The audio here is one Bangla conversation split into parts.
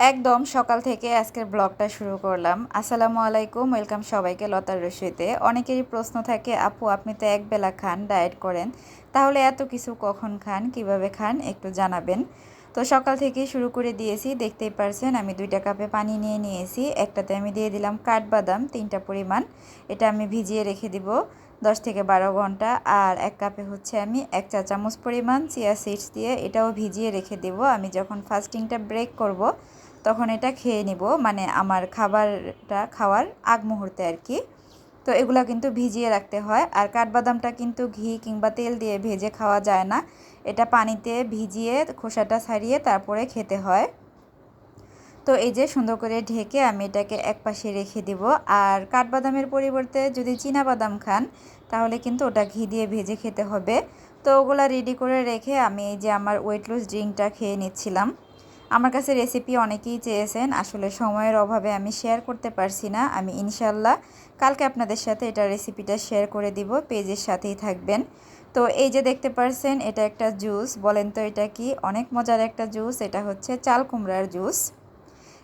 একদম সকাল থেকে আজকের ব্লগটা শুরু করলাম। আসসালামু আলাইকুম, ওয়েলকাম সবাইকে লতার রসইতে অনেকেরই প্রশ্ন থাকে, আপু, আপনি তো একবেলা খান, ডায়েট করেন। তাহলে এত কিছু কখন খান, কীভাবে খান, একটু জানাবেন। তো সকাল থেকেই শুরু করে দিয়েছি। দেখতেই পারছেন, আমি দুইটা কাপে পানি নিয়ে নিয়েছি। একটাতে আমি দিয়ে দিলাম কাঠবাদাম, তিনটা পরিমাণ। এটা আমি ভিজিয়ে রেখে দিব দশ থেকে বারো ঘণ্টা। আর এক কাপে হচ্ছে আমি এক চা চামচ পরিমাণ চিয়া সিডস দিয়ে এটাও ভিজিয়ে রেখে দেব। আমি যখন ফাস্টিংটা ব্রেক করব তখন এটা খেয়ে নিব। মানে আমার খাবারটা খাওয়ার আগ মুহূর্তে আর কি। তো এগুলো কিন্তু ভিজিয়ে রাখতে হয়। আর কাঠবাদামটা কিন্তু ঘি কিংবা তেল দিয়ে ভেজে খাওয়া যায় না। এটা পানিতে ভিজিয়ে খোসাটা ছাড়িয়ে তারপরে খেতে হয়। তো এই যে সুন্দর করে ঢেকে আমি এটাকে এক পাশে রেখে দিব। আর কাঠবাদামের পরিবর্তে যদি চীনা বাদাম খান, তাহলে কিন্তু ওটা ঘি দিয়ে ভেজে খেতে হবে। তো ওগুলা রেডি করে রেখে আমি এই যে আমার ওয়েট লুজ ড্রিঙ্কটা খেয়ে নিচ্ছিলাম। আমার কাছে রেসিপি অনেকেই চেয়েছেন, আসলে সময়ের অভাবে আমি শেয়ার করতে পারছি না। আমি ইনশাল্লাহ কালকে আপনাদের সাথে এটা রেসিপিটা শেয়ার করে দিব, পেজের সাথেই থাকবেন। তো এই যে দেখতে পারছেন, এটা একটা জুস বলেন তো এটা কি? অনেক মজার একটা জুস এটা হচ্ছে চাল কুমড়ার জুস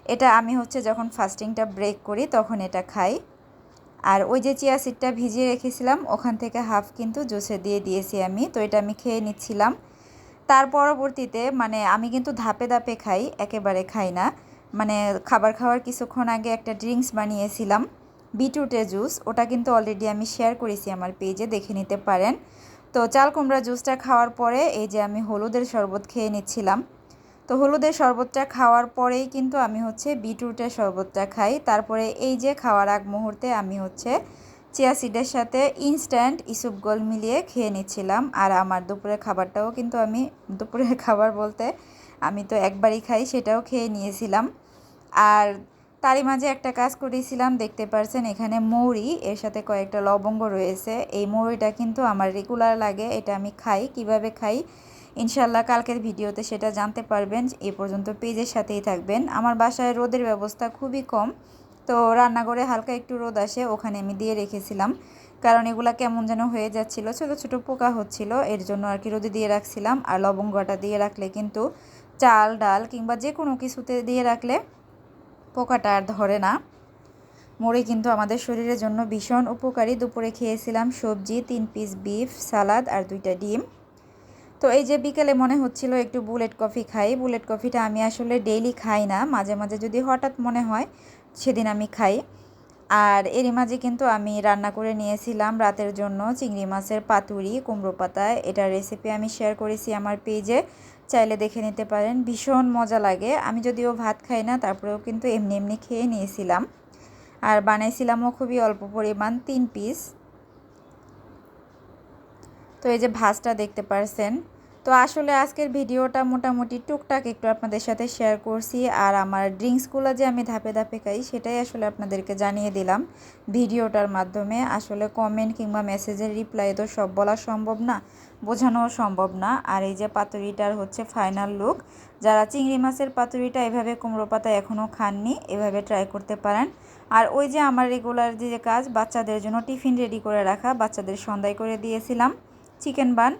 এটা আমি হচ্ছে যখন ফাস্টিংটা ব্রেক করি তখন এটা খাই। আর ওই যে চিয়া সিডটা ভিজিয়ে রেখেছিলাম, ওখান থেকে হাফ কিন্তু জুসে দিয়ে দিয়েছি আমি, তো এটা আমি খেয়ে নিচ্ছিলাম। তার পরবর্তীতে মানে আমি কিন্তু ধাপে ধাপে খাই, একেবারে খাই না। মানে খাবার খাওয়ার কিছুক্ষণ আগে একটা ড্রিঙ্কস বানিয়েছিলাম বিটরুটের জুস। ওটা কিন্তু অলরেডি আমি শেয়ার করেছি আমার পেজে দেখে নিতে পারেন। তো চাল কুমড়া জুসটা খাওয়ার পরে, এই যে আমি হলুদের শরবত খেয়ে নিচ্ছিলাম। তো হলুদের শরবতটা খাওয়ার পরেই কিন্তু আমি হচ্ছে বিটরুটের শরবতটা খাই। তারপরে এই যে খাওয়ার আগ মুহূর্তে আমি হচ্ছে চিয়া সিডের সাথে ইনস্ট্যান্ট ইসুপ গোল মিলিয়ে খেয়ে নিচ্ছিলাম। আর আমার দুপুরের খাবারটাও কিন্তু আমি, দুপুরের খাবার বলতে আমি তো একবারই খাই, সেটাও খেয়ে নিয়েছিলাম। আর তারই মাঝে একটা কাজ করেছিলাম, দেখতে পারছেন এখানে মৌরি, এর সাথে কয়েকটা লবঙ্গ রয়েছে। এই মৌরিটা কিন্তু আমার রেগুলার লাগে, এটা আমি খাই, কীভাবে খাই? ইনশাল্লাহ কালকের ভিডিওতে সেটা জানতে পারবেন, এ পর্যন্ত পেজের সাথেই থাকবেন। আমার বাসায় রোদের ব্যবস্থা খুবই কম তো রান্নাঘরে হালকা একটু রোদ আসে, ওখানে আমি দিয়ে রেখেছিলাম। কারণ এগুলা কেমন যেন হয়ে যাচ্ছিল, ছোট ছোট পোকা হচ্ছিল, এর জন্য আর কি রোদে দিয়ে রাখছিলাম। আর লবঙ্গটা দিয়ে রাখলে কিন্তু চাল, ডাল কিংবা যে কোনো কিছুতে দিয়ে রাখলে পোকাটা আর ধরে না। মুড়ি কিন্তু আমাদের শরীরের জন্য ভীষণ উপকারী। দুপুরে খেয়েছিলাম সবজি, তিন পিস বিফ সালাদ আর দুইটা ডিম। তো এই যে বিকেলে মনে হচ্ছিল একটু বুলেট কফি খাই, বুলেট কফিটা আমি আসলে ডেইলি খাই না, মাঝে মাঝে যদি হঠাৎ মনে হয় সেদিন আমি খাই। আর এরই মাঝে কিন্তু আমি রান্না করে নিয়েছিলাম রাতের জন্য চিংড়ি মাছের পাতুরি, কুমড়ো পাতা। এটার রেসিপি আমি শেয়ার করেছি আমার পেজে চাইলে দেখে নিতে পারেন, ভীষণ মজা লাগে। আমি যদিও ভাত খাই না, তারপরেও কিন্তু এমনি এমনি খেয়ে নিয়েছিলাম। আর বানাইছিলামও খুবই অল্প পরিমাণ, তিন পিস তো এই যে ভাজটা দেখতে পারছেন। তো আসলে আজকের ভিডিওটা মোটামুটি টুকটাক একটু আপনাদের সাথে শেয়ার করছি আর আমার ড্রিঙ্কসগুলো যে আমি ধাপে ধাপে খাই, সেটাই আসলে আপনাদেরকে জানিয়ে দিলাম। ভিডিওটার মাধ্যমে আসলে কমেন্ট কিংবা মেসেজের রিপ্লাই তো সব বলা সম্ভব না, বোঝানোও সম্ভব না। আর এই যে পাতুরিটার হচ্ছে ফাইনাল লুক যারা চিংড়ি মাছের পাতুরিটা এভাবে কুমড়ো পাতা এখনও খাননি, এভাবে ট্রাই করতে পারেন। আর ওই যে আমার রেগুলার যে কাজ, বাচ্চাদের জন্য টিফিন রেডি করে রাখা, বাচ্চাদের সন্ধ্যায় করে দিয়েছিলাম। চিকেন বান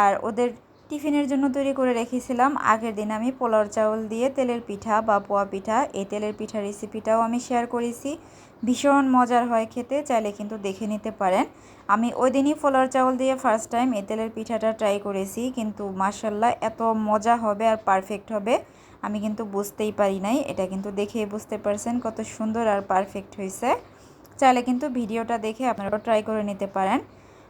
আর ওদের টিফিনের জন্য তৈরি করে রেখেছিলাম। আগের দিন আমি পোলার চাউল দিয়ে তেলের পিঠা বা পোয়া পিঠা, এই তেলের পিঠা রেসিপিটাও আমি শেয়ার করেছি। ভীষণ মজার হয় খেতে, চাইলে কিন্তু দেখে নিতে পারেন। আমি ওই দিনই পোলার চাউল দিয়ে ফার্স্ট টাইম এই তেলের পিঠাটা ট্রাই করেছি, কিন্তু মার্শাল্লাহ এত মজা হবে আর পারফেক্ট হবে, আমি কিন্তু বুঝতেই পারি নাই। এটা কিন্তু দেখে বুঝতে পারছেন কত সুন্দর আর পারফেক্ট হয়েছে। চাইলে কিন্তু ভিডিওটা দেখে আপনারাও ট্রাই করে নিতে পারেন।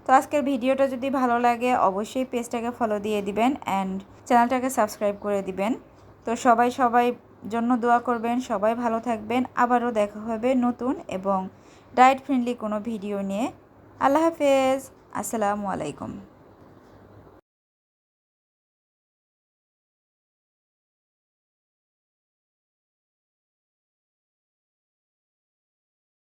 তো আজকের ভিডিওটা যদি ভালো লাগে, অবশ্যই পেজটাকে ফলো দিয়ে দিবেন অ্যান্ড চ্যানেলটাকে সাবস্ক্রাইব করে দিবেন। তো সবাই সবাই জন্য দোয়া করবেন, সবাই ভালো থাকবেন। আবারও দেখা হবে নতুন এবং ডায়েট ফ্রেন্ডলি কোনো ভিডিও নিয়ে। আল্লাহ হাফেজ। আসসালামু আলাইকুম।